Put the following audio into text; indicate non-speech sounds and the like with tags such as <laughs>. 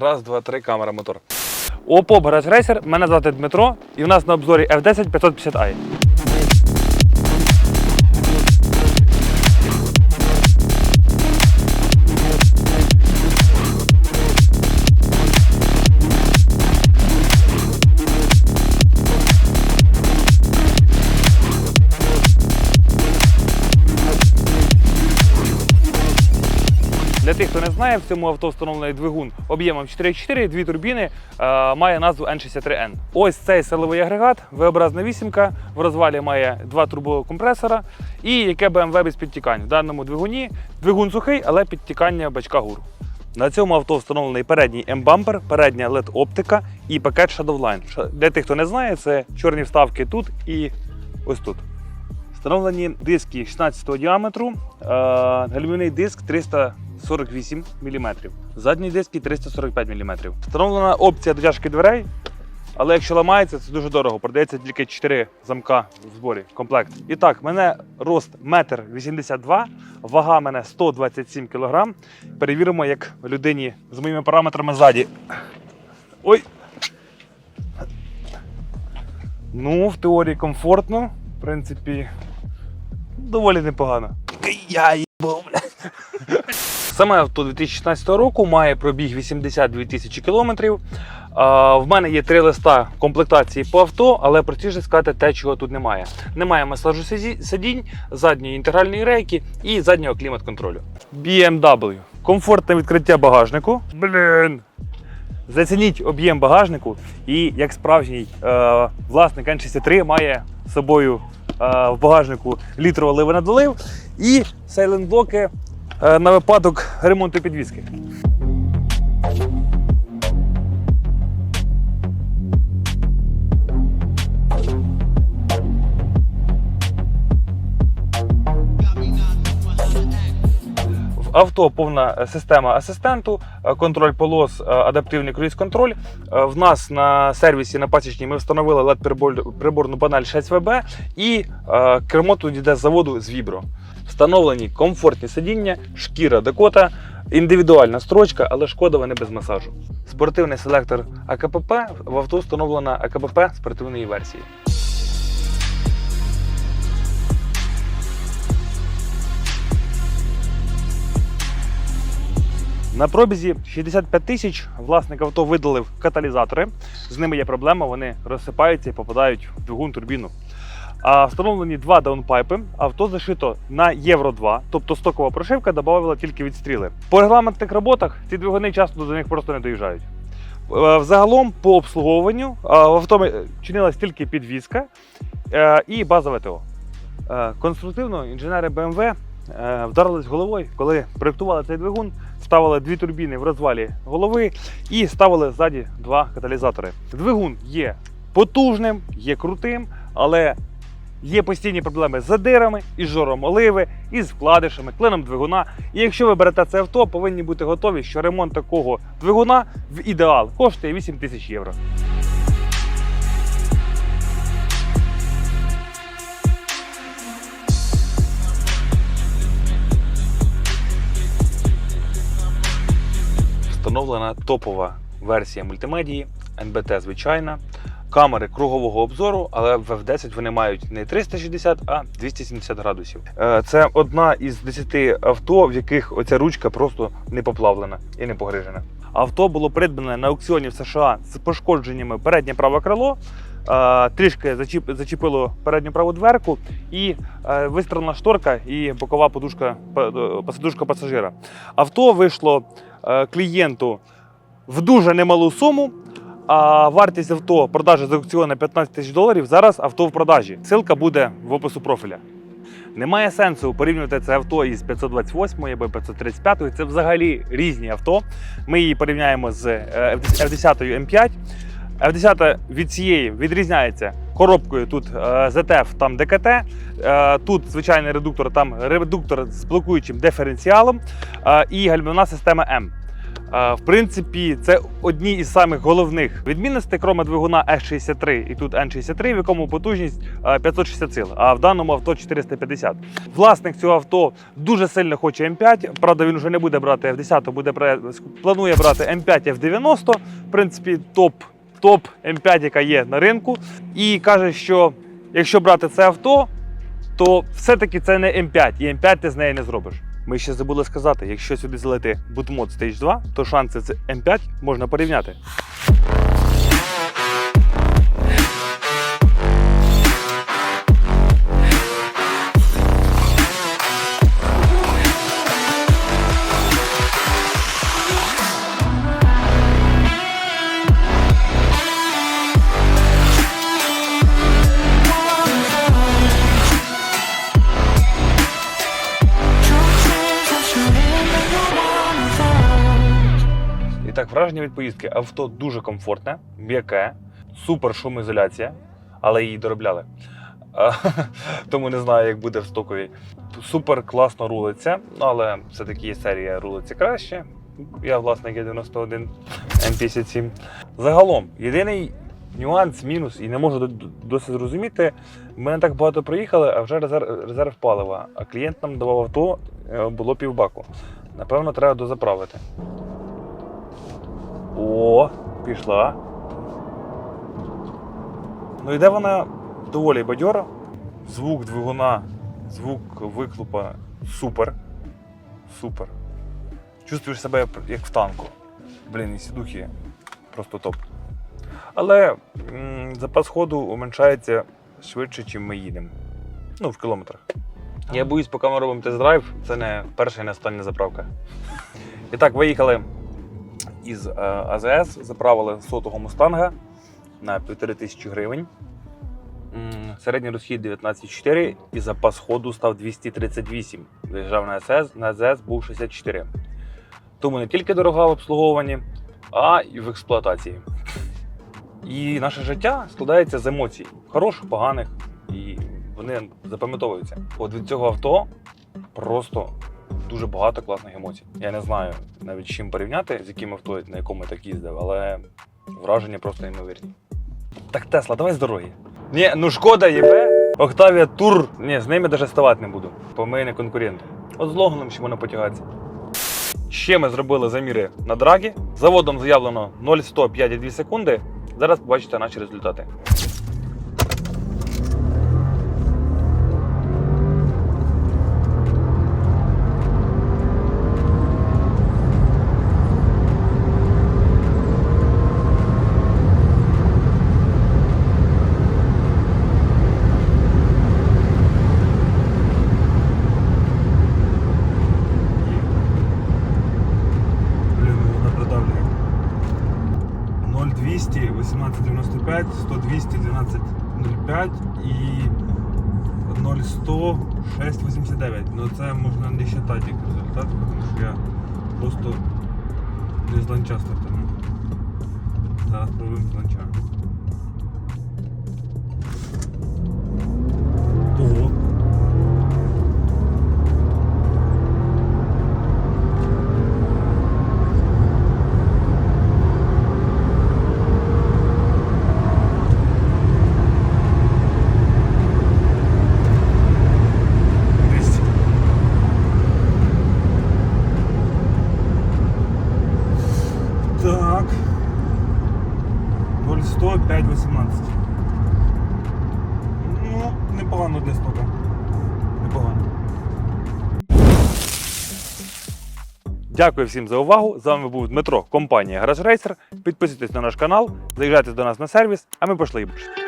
Раз, два, три, камера, мотор. ОПОП Гараж мене звати Дмитро, і в нас на обзорі F10 550i. Знає, в цьому авто встановлений двигун об'ємом 4,4, дві турбіни, е, має назву N63N. Ось цей силовий агрегат, V-образна вісімка, в розвалі має два турбокомпресора і яке BMW без підтікань. В даному двигуні двигун сухий, але підтікання бачка гур. На цьому авто встановлений передній М-бампер, передня LED-оптика і пакет Shadowline. Для тих, хто не знає, це чорні вставки тут і ось тут. Встановлені диски 16 діаметру, е, гальмівний диск 348 мм, задні диски 345 мм. Встановлена опція дотяжки дверей, але якщо ламається, це дуже дорого. Продається тільки 4 замка в зборі, комплект. І так, мене рост 1,82 м, вага мене 127 кг. Перевіримо, як людині з моїми параметрами ззаді. Ой! Ну, в теорії комфортно. В принципі, доволі непогано. Я їбав, Саме авто 2016 року має пробіг 82 тисячі кілометрів. В мене є три листа комплектації по авто, але простіше сказати те, чого тут немає. Немає масажу сидінь, задньої інтегральної рейки і заднього клімат-контролю. BMW. Комфортне відкриття багажнику. Блін. Зацініть об'єм багажнику, і як справжній е, власник N63 має з собою е, в багажнику літр оливи надолив і сайлент-блоки на випадок ремонту підвіски. Авто повна система асистенту, е, контроль полос, е, адаптивний круїз-контроль. Е, В нас на сервісі на пасічній ми встановили LED приборну панель 6VB і е, кермо тут йде з заводу з Vibro. Встановлені комфортні сидіння, шкіра Дакота, індивідуальна строчка, але шкода вони без масажу. Спортивний селектор АКПП в авто встановлена АКПП спортивної версії. На пробізі 65 тисяч власник авто видалив каталізатори. З ними є проблема, вони розсипаються і попадають в двигун турбіну. Встановлені два даунпайпи. Авто зашито на Євро 2, тобто стокова прошивка додавала тільки відстріли. По регламентних роботах ці двигуни часто до них просто не доїжджають. Е, Взагалом по обслуговуванню е, в авто е, чинилась тільки підвізка і базове ТО. Конструктивно інженери BMW вдарились головою, коли проєктували цей двигун, ставили дві турбіни в розвалі голови і ставили ззаді два каталізатори. Двигун є потужним, є крутим, але є постійні проблеми з задирами, із жором оливи, із вкладишами, клином двигуна. І якщо ви берете це авто, повинні бути готові, що ремонт такого двигуна в ідеал коштує 8 тисяч євро. Встановлена топова версія мультимедії, NBT звичайна. Камери кругового обзору, але в F10 вони мають не 360, а 270 градусів. Е, Це одна із 10 авто, в яких оця ручка просто не поплавлена і не погрижена. Авто було придбане на аукціоні в США з пошкодженнями переднє праве крило. е, Трішки зачепило передню праву дверку і е, вистрелена шторка і бокова подушка, посадушка пасажира. Авто вийшло клієнту в дуже немалу суму. А вартість авто продажі з аукціону 15 тисяч доларів. Зараз авто в продажі. Ссылка буде в опису профіля. Немає сенсу порівнювати це авто із 528 або 535. Це взагалі різні авто. Ми її порівняємо з е, F10 М5. F10 від цієї відрізняється коробкою. Тут е, ZF, там ДКТ. Е, Тут звичайний редуктор, там редуктор з блокуючим диференціалом е, і гальмівна система М. В принципі, це одні із самих головних відмінностей, кроме двигуна S63 і тут N63, в якому потужність 560 сил, а в даному авто 450. Власник цього авто дуже сильно хоче М5. Правда, він вже не буде брати F10, буде планує брати М5 F90. В принципі, топ, топ М5, яка є на ринку. І каже, що якщо брати це авто, то все-таки це не М5, і М5 ти з неї не зробиш. Ми ще забули сказати, якщо сюди залити бутмод Stage 2, то шанси з М5 можна порівняти. Так, враження від поїздки. Авто дуже комфортне, м'яке, супер шумоізоляція, але її доробляли. <laughs> Тому не знаю, як буде в стоковій. Супер класно рулиться, але все-таки є серія рулиться краще. Я власник Е91 М57. Загалом, єдиний нюанс, мінус, і не можу досі зрозуміти. Ми не так багато проїхали, а вже резерв, резерв палива. А клієнт нам давав авто, е, було півбаку. Напевно, треба дозаправити. О, пішла. Ну йде вона доволі бадьора. Звук двигуна, звук вихлопа супер. Супер. Чувствуєш себе як в танку. Блін, і сідухи просто топ. Але м, запас ходу уменшається швидше, ніж ми їдемо. Ну, в кілометрах. Я боюсь, поки ми робимо тест-драйв, це не перша і не остання заправка. І так, виїхали із е, АЗС, заправили сотого мустанга на 1500 гривень. Середній розхід 19,4 і запас ходу став 238. Виїжджав на АЗС, на АЗС був 64. Тому не тільки дорога в обслуговуванні, а й в експлуатації. І наше життя складається з емоцій, хороших, поганих, і вони запам'ятовуються. От від цього авто просто дуже багато класних емоцій. Я не знаю навіть чим порівняти, з яким авто, на якому я так їздив, але враження просто неймовірні. Так, Тесла, давай з дороги. Ні, ну шкода ЄБ, Октавія Тур. Ні, з ними навіть ставати не буду, бо ми не конкуренти. От з Логаном ще можна потягатися. Ще ми зробили заміри на драгі. Заводом заявлено 0,105,2 секунди. Зараз побачите наші результати. 1895, 100, 200, 1205 і 0100, 689. Ну це можна не считати як результат, тому що я просто не з ланча. Зараз пробуємо з. Непогано для стока. Непогано. Дякую всім за увагу. З вами був Дмитро, компанія Гараж Рейсер. Підписуйтесь на наш канал, заїжджайте до нас на сервіс, а ми пішли їбашити.